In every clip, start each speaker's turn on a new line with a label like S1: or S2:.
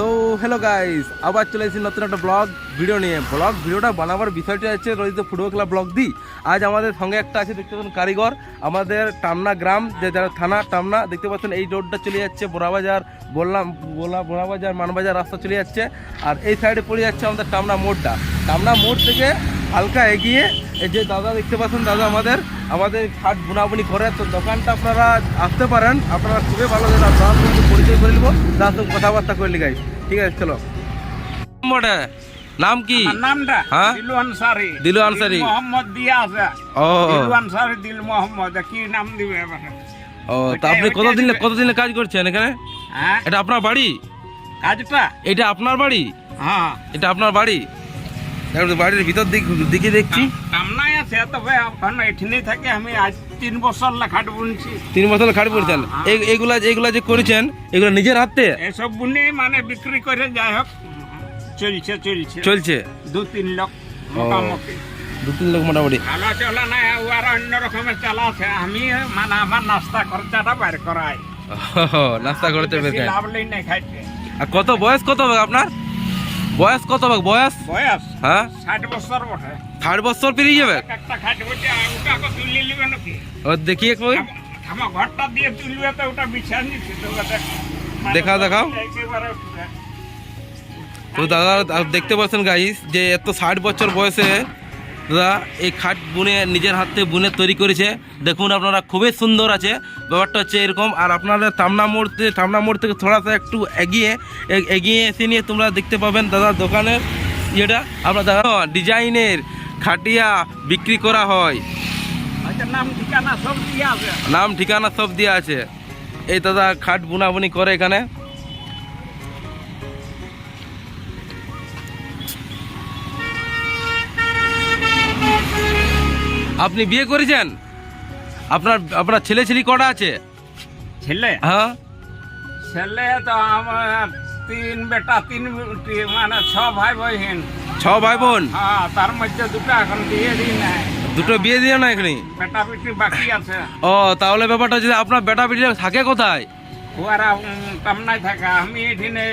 S1: So hello guys আবার চলে এসেছি নতুন একটা ব্লগ ভিডিও নিয়ে। ব্লগ ভিডিওটা বানাবার বিষয়টা হচ্ছে রোহিত ফুটবল খেলা ব্লগ দিই আজ আমাদের সঙ্গে একটা আছে, দেখতে পাচ্ছেন কারিগর। আমাদের টামনা গ্রাম, যে যারা থানা টামনা, দেখতে পাচ্ছেন এই রোডটা চলে যাচ্ছে, বোরাবাজার, বললাম, বলা, বোরাবাজার, মানবাজার রাস্তা চলে যাচ্ছে। আর এই সাইডে পড়ে যাচ্ছে আমাদের টামনা মোড়টা। টামনা মোড় থেকে হালকা এগিয়ে এই যে দাদা দেখতে পাচ্ছেন দাদা আমাদের আমাদের খাট বুনাবুনি করে তো দোকানটা আপনারা আসতে পারেন আপনারা খুবই ভালো দাদা পরিচয় করে নিব তার সঙ্গে কথাবার্তা করে গাই ঠিক আছে চলো। নাম কি?
S2: নামটা
S1: হ্যাঁ?
S2: দিলু আনসারি।
S1: দিলু আনসারি।
S2: দিল মোহাম্মদ দিয়া আছে।
S1: ও।
S2: দিলু আনসারি দিল মোহাম্মদ কি নাম দিবে
S1: ও তা আপনি কতদিন। কতদিন কাজ করছেন এখানে?
S2: হ্যাঁ?
S1: এটা আপনার বাড়ি?
S2: কাজটা?
S1: এটা আপনার বাড়ি?
S2: হ্যাঁ।
S1: এটা আপনার বাড়ি? বাড়ির ভিতর দিক দিকে দেখছি।
S2: আছে তবে এখন এখানে থেকে আমি আজ তিন বছর বুনছি।
S1: তিন বছর খাট এইগুলা যে করেছেন এগুলো নিজের হাতে?
S2: এসব বুনি মানে বিক্রি করে যাই হোক চলছে চলছে।
S1: চলছে?
S2: দু তিন মোটামুটি।
S1: দু তিন মোটামুটি।
S2: ভালো চলে না আর অন্য রকমের চালাছে আমি মানে আমার নাস্তা খরচাটা বাইর করাই।
S1: নাস্তা
S2: লাভ নেই খাইতে।
S1: আর কত বয়স কত হবে আপনার? বয়স কত হবে বয়স?
S2: বয়স
S1: হ্যাঁ?
S2: ষাট বছর বটে।
S1: ষাট বছর পেরিয়ে যাবে? ও দেখি একটু
S2: আমার ঘরটা দিয়ে তুলবে তো ওটা বিছান দিচ্ছে তো ওটা মানে
S1: দেখাও, তো দাদা দেখতে পাচ্ছেন গাইস যে এত ষাট বছর বয়সে দাদা এই খাট বুনে নিজের হাতে বুনে তৈরি করেছে। দেখুন আপনারা খুবই সুন্দর আছে। ব্যাপারটা হচ্ছে এরকম। আর আপনাদের থামনা মোড় থেকে টামনা মোড় থেকে থোড়াসা একটু এগিয়ে এগিয়ে এসে নিয়ে তোমরা দেখতে পাবেন দাদা দোকানের ইয়েটা। আপনার দাদা ডিজাইনের খাটিয়া বিক্রি করা হয়।
S2: আচ্ছা নাম ঠিকানা সব দিয়ে
S1: নাম ঠিকানা সব দেওয়া আছে। এই দাদা খাট বুনাবুনি করে এখানে। আপনি বিয়ে করেছেন? আপনার আপনার ছেলে ছেলে কটা আছে?
S2: ছেলে?
S1: হ্যাঁ।
S2: ছেলে তো আমার তিন বেটা তিন মানে ছ ভাই বহিন
S1: ছ ভাই বোন
S2: হ্যাঁ তার মধ্যে দুটো এখন বিয়ে দিই না
S1: দুটো বিয়ে দিয়ে না এখানে
S2: বেটা বেটি বাকি আছে।
S1: ও তাহলে ব্যাপারটা যদি আপনার বেটা বেটি থাকে কোথায়?
S2: ওরা কামনায় থাকে আমি এখানে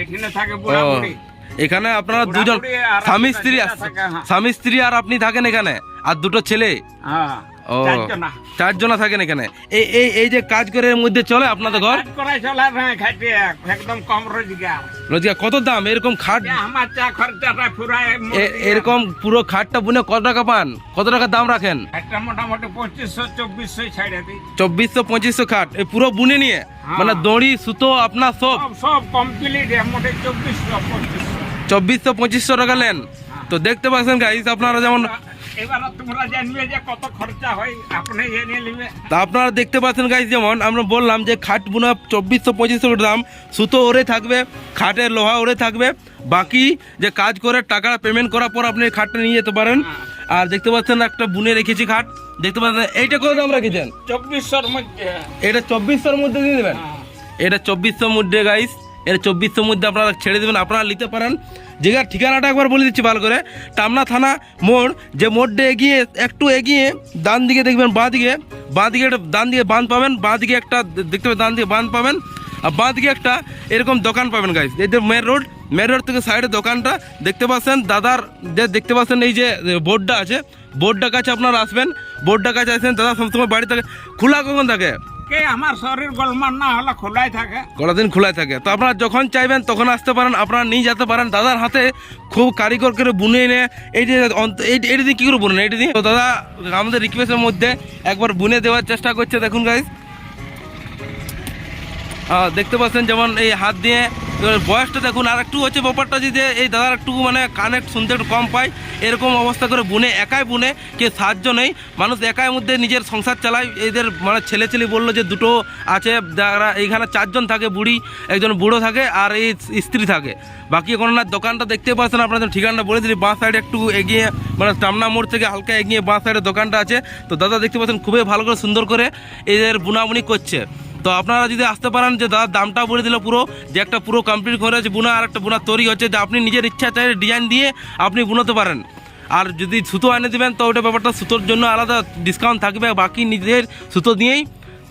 S2: এখানে থাকে বুড়া বুড়ি
S1: এখানে আপনারা দুজন স্বামী স্ত্রী
S2: হ্যাঁ।
S1: স্বামী স্ত্রী আর আপনি থাকেন এখানে? আর দুটো ছেলে?
S2: হ্যাঁ
S1: ও
S2: চারজনা।
S1: থাকেন এখানে। এই এই এই যে কাজ করে এর মধ্যে চলে আপনাদের ঘর?
S2: চলে একদম কম রোজগার।
S1: রোজগার কত দাম? এরকম খাট
S2: এ আমার চা খরচাটা ফুরায়
S1: এরকম পুরো খাটটা বুনে কত টাকা পান? কত টাকা দাম রাখেন?
S2: একটা মোটামুটি পঁচিশশো চব্বিশশো ছাড়ে দিই।
S1: চব্বিশশো পঁচিশশো খাট। এই পুরো বুনে নিয়ে?
S2: হ্যাঁ।
S1: মানে দড়ি সুতো আপনার সব?
S2: সব কমপ্লিট চব্বিশশো পঁচিশশো।
S1: চব্বিশশো পঁচিশশো টাকা নেন। তো দেখতে পাচ্ছেন গাইস আপনারা যেমন
S2: এবার তোমরা জানবে যে কত খরচা হয় আপনি জেনে নিবে।
S1: তা আপনারা দেখতে পাচ্ছেন গাইস যেমন আমরা বললাম যে খাট বোনা চব্বিশশো পঁচিশশো দাম সুতো ওরে থাকবে খাটের লোহা ওরে থাকবে বাকি যে কাজ করে টাকা পেমেন্ট করার পর আপনি খাটটা নিয়ে যেতে পারেন। আর দেখতে পাচ্ছেন একটা বুনে রেখেছি খাট দেখতে পাচ্ছেন এইটা কত দাম রেখেছেন?
S2: চব্বিশশোর মধ্যে।
S1: এটা চব্বিশশোর মধ্যে দিয়ে দেবেন?
S2: হ্যাঁ।
S1: এটা চব্বিশশোর মধ্যে গাইস এটা চব্বিশশোর মধ্যে আপনারা ছেড়ে দেবেন আপনারা নিতে পারেন। জায়গার ঠিকানাটা একবার বলে দিচ্ছি ভালো করে। টামনা থানা মোড়, যে মোড়টা এগিয়ে, একটু এগিয়ে ডান দিকে দেখবেন, বাঁ দিকে বাঁ দিকে একটা ডান দিকে বাঁধ পাবেন, বাঁ দিকে একটা দেখতে পাবেন, ডান দিকে বাঁধ পাবেন, আর বাঁ দিকে একটা এরকম দোকান পাবেন গাইস এই যে মেন রোড মেন রোড থেকে সাইডে দোকানটা দেখতে পাচ্ছেন, দাদার যে দেখতে পাচ্ছেন এই যে বোর্ডটা আছে বোর্ডটা কাছে আপনারা আসবেন বোর্ডটা কাছে আসবেন, দাদা সবসময় বাড়ি থাকে, খোলা কখন থাকে?
S2: কে আমার শরীর গোলমাল না হলে খোলাই থাকে।
S1: কতদিন দিন খোলাই থাকে। তো আপনারা যখন চাইবেন, তখন আসতে পারেন, আপনারা নিয়ে যেতে পারেন। দাদার হাতে খুব কারিগর করে বুনে এনে, এই যে এইটা দিয়ে কী করে বুনেন? এটি দিয়ে তো দাদা আমাদের রিকোয়েস্টের মধ্যে একবার বুনে দেওয়ার চেষ্টা করছে, দেখুন গাইজ দেখতে পাচ্ছেন যেমন এই হাত দিয়ে এবার বয়সটা দেখুন, আর একটু হচ্ছে ব্যাপারটা যে এই দাদার একটু মানে কানেক্ট শুনতে একটু কম পায়। এরকম অবস্থা করে বুনে, একাই বুনে কে সাহায্য নেই। মানুষ একাই মধ্যে নিজের সংসার চালায়। এদের মানে ছেলে ছেলে বলল যে দুটো আছে, যারা এইখানে চারজন থাকে, বুড়ি, একজন বুড়ো থাকে আর এই স্ত্রী থাকে। বাকি কোনো না দোকানটা দেখতে পাচ্ছেন আপনাদের ঠিকানাটা বলে দিলি বাঁ সাইডে একটু এগিয়ে মানে টামনা মোড় থেকে হালকা এগিয়ে বাঁ সাইডে দোকানটা আছে। তো দাদা দেখতে পাচ্ছেন, খুবই ভালো করে সুন্দর করে এদের বুনাবুনি করছে। তো আপনারা যদি আসতে পারেন যে দাদা দামটা বলে দিল পুরো যে একটা পুরো কমপ্লিট করে আছে বুনা আর একটা বোনা তৈরি হচ্ছে যে আপনি নিজের ইচ্ছা চাই ডিজাইন দিয়ে আপনি বুনতে পারেন। আর যদি সুতো এনে দেবেন তো ওটা ব্যাপারটা সুতোর জন্য আলাদা ডিসকাউন্ট থাকবে বাকি নিজের সুতো দিয়েই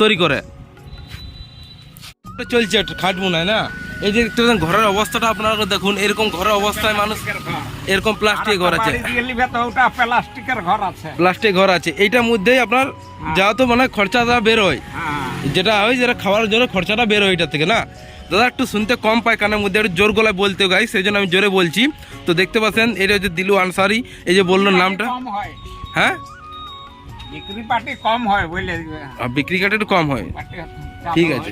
S1: তৈরি করে। চলছে খাট বুনায় না? এই যে পাচ্ছেন ঘরের অবস্থাটা আপনারা দেখুন এরকম ঘরের অবস্থায় মানুষ এরকম প্লাস্টিক ঘর আছে।
S2: প্লাস্টিকের ঘর আছে।
S1: প্লাস্টিক ঘর আছে। এইটার মধ্যেই আপনার যা তো মানে খরচাটা বেরোয়
S2: হ্যাঁ।
S1: যেটা হয় যেটা খাওয়ার জন্য খরচাটা বের হয় এটা থেকে না? দাদা একটু শুনতে কম পায় কানের মধ্যে একটু জোর গলায় বলতে গাই সেই জন্য আমি জোরে বলছি। তো দেখতে পাচ্ছেন এটা হচ্ছে দিলু আনসারি এই যে বলল নামটা।
S2: হ্যাঁ। বিক্রি পাটি কম হয় বুঝলে
S1: আর বিক্রি কাটি একটু কম হয়। ঠিক আছে।